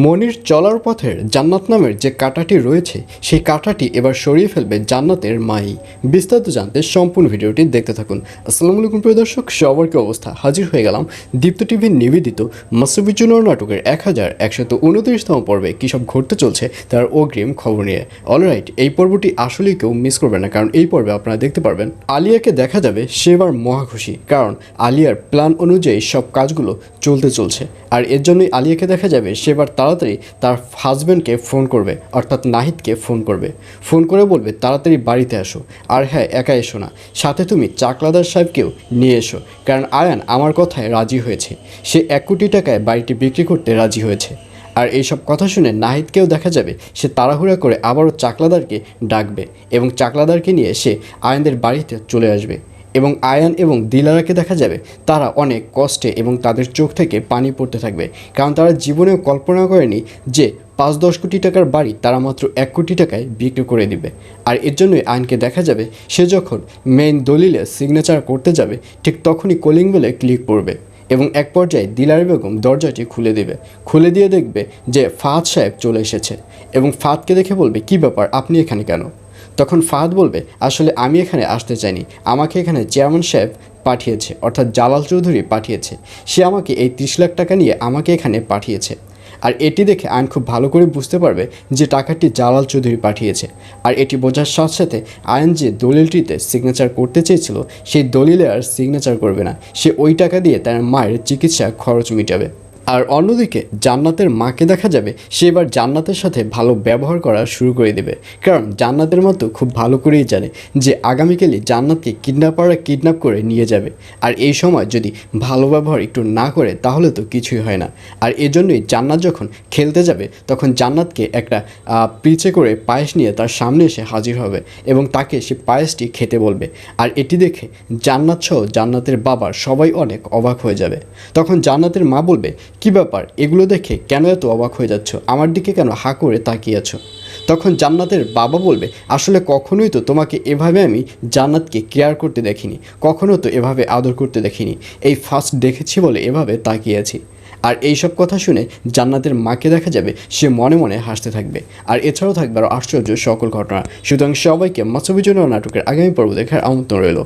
মনির চলার পথের জান্নাত নামের যে কাঁটাটি রয়েছে, সেই কাঁটাটি এবার সরিয়ে ফেলবে জান্নাতের মাই। বিস্তারিত জানতে সম্পূর্ণ ভিডিওটি দেখতে থাকুন। আসসালামু আলাইকুম, প্রিয় দর্শক, সবার কি অবস্থা? হাজির হয়ে গেলাম দীপ্ত টিভির নিবেদিত মাসুবিজুনর নাটকের এক হাজার একশত উনত্রিশতম পর্বে। কী সব ঘটতে চলছে তার অগ্রিম খবর নিয়ে। অলরাইট, এই পর্বটি আসলেই কেউ মিস করবে না, কারণ এই পর্বে আপনারা দেখতে পারবেন আলিয়াকে দেখা যাবে সেবার মহা খুশি, কারণ আলিয়ার প্ল্যান অনুযায়ী সব কাজগুলো চলতে চলছে। আর এর জন্যই আলিয়াকে দেখা যাবে সেবার তাড়াতাড়ি তার হাজব্যান্ডকে ফোন করবে, অর্থাৎ নাহিদকে ফোন করবে। ফোন করে বলবে, তাড়াতাড়ি বাড়িতে আসো আর হ্যাঁ একা এসো না। সাথে তুমি চাকলাদার সাহেবকেও নিয়ে এসো, কারণ আয়ান আমার কথায় রাজি হয়েছে। সে এক কোটি টাকায় বাড়িটি বিক্রি করতে রাজি হয়েছে। আর এইসব কথা শুনে নাহিদকেও দেখা যাবে, সে তাড়াহুড়া করে আবারও চাকলাদারকে ডাকবে এবং চাকলাদারকে নিয়ে সে আয়নদের বাড়িতে চলে আসবে। এবং আয়ান এবং দিলারাকে দেখা যাবে, তারা অনেক কষ্টে এবং তাদের চোখ থেকে পানি পড়তে থাকবে। কারণ তারা জীবনেও কল্পনা করেনি যে পাঁচ দশ কোটি টাকার বাড়ি তারা মাত্র এক কোটি টাকায় বিক্রি করে দিবে। আর এর জন্যই আয়নকে দেখা যাবে, সে যখন মেইন দলিলে সিগনেচার করতে যাবে, ঠিক তখনই কলিং বেলে ক্লিক করবে এবং এক পর্যায়ে দিলার বেগম দরজাটি খুলে দেবে। খুলে দিয়ে দেখবে যে ফাহাদ সাহেব চলে এসেছে এবং ফাহাদকে দেখে বলবে, কি ব্যাপার? আপনি এখানে কেন? তখন ফাহাদ বলবে, আসলে আমি এখানে আসতে চাইনি। আমাকে এখানে চেয়ারম্যান সাহেব পাঠিয়েছে, অর্থাৎ জালাল চৌধুরী পাঠিয়েছে। সে আমাকে এই ত্রিশ লাখ টাকা নিয়ে আমাকে এখানে পাঠিয়েছে। আর এটি দেখে আইন খুব ভালো করে বুঝতে পারবে যে টাকাটি জালাল চৌধুরী পাঠিয়েছে। আর এটি বোঝার সাথে সাথে আয়ন যে দলিলটিতে সিগনেচার করতে চেয়েছিল, সেই দলিলে আর সিগনেচার করবে না। সে ওই টাকা দিয়ে তার মায়ের চিকিৎসা খরচ মিটাবে। আর অন্যদিকে জান্নাতের মাকে দেখা যাবে, সে এবার জান্নাতের সাথে ভালো ব্যবহার করা শুরু করে দেবে। কারণ জান্নাতের মতো খুব ভালো করেই জানে যে আগামীকালই জান্নাতকে কিডন্যাপাররা কিডন্যাপ করে নিয়ে যাবে। আর এই সময় যদি ভালো ব্যবহার একটু না করে, তাহলে তো কিছুই হয় না। আর এজন্যই জান্নাত যখন খেলতে যাবে, তখন জান্নাতকে একটা পিচে করে পায়েস নিয়ে তার সামনে এসে হাজির হবে এবং তাকে সে পায়েসটি খেতে বলবে। আর এটি দেখে জান্নাত সহ জান্নাতের বাবার সবাই অনেক অবাক হয়ে যাবে। তখন জান্নাতের মা বলবে কি ব্যাপার? এগুলো দেখে কেন এত অবাক হয়ে যাচ্ছ? আমার দিকে কেন হা করে তাকিয়ে আছো? তখন জান্নাতের বাবা বলবে, আসলে কখনোই তো তোমাকে এভাবে আমি জান্নাতকে কেয়ার করতে দেখিনি। কখনো তো এভাবে আদর করতে দেখিনি। এই ফার্স্ট দেখেছি বলে এভাবে তাকিয়ে আছি। আর এইসব কথা শুনে জান্নাতের মাকে দেখা যাবে, সে মনে মনে হাসতে থাকবে। আর এছাড়াও থাকবে আরও আশ্চর্য সকল ঘটনা। সুতরাং সবাইকে মাসবিজন্য নাটকের আগামী পর্ব দেখার আমন্ত্রণ রইল।